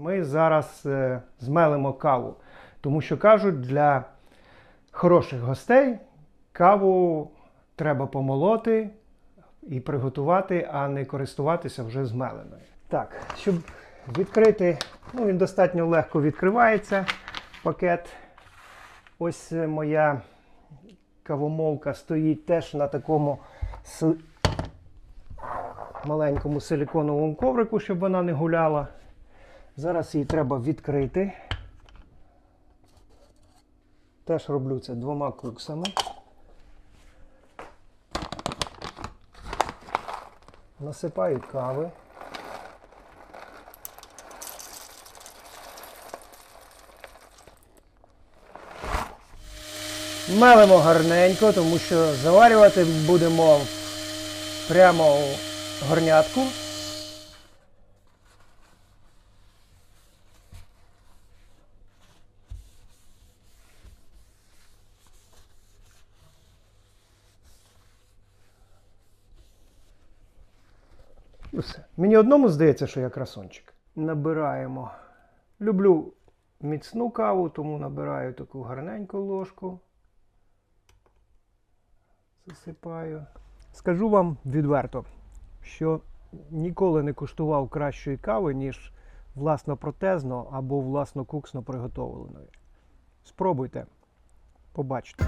Ми зараз е, змелимо каву, тому що кажуть, для хороших гостей каву треба помолоти і приготувати, а не користуватися вже змеленою. Так, щоб відкрити, ну він достатньо легко відкривається пакет. Ось е, моя кавомолка стоїть теж на такому маленькому силіконовому коврику, щоб вона не гуляла. Зараз її треба відкрити. Теж роблю це двома куксами. Насипаю кави. Мелимо гарненько, тому що заварювати будемо прямо у горнятку. І. Мені одному здається, що я красончик. Набираємо. Люблю міцну каву, тому набираю таку гарненьку ложку. Засипаю. Скажу вам відверто, що ніколи не куштував кращої кави, ніж власно протезно або власно куксно приготовленої. Спробуйте, побачите.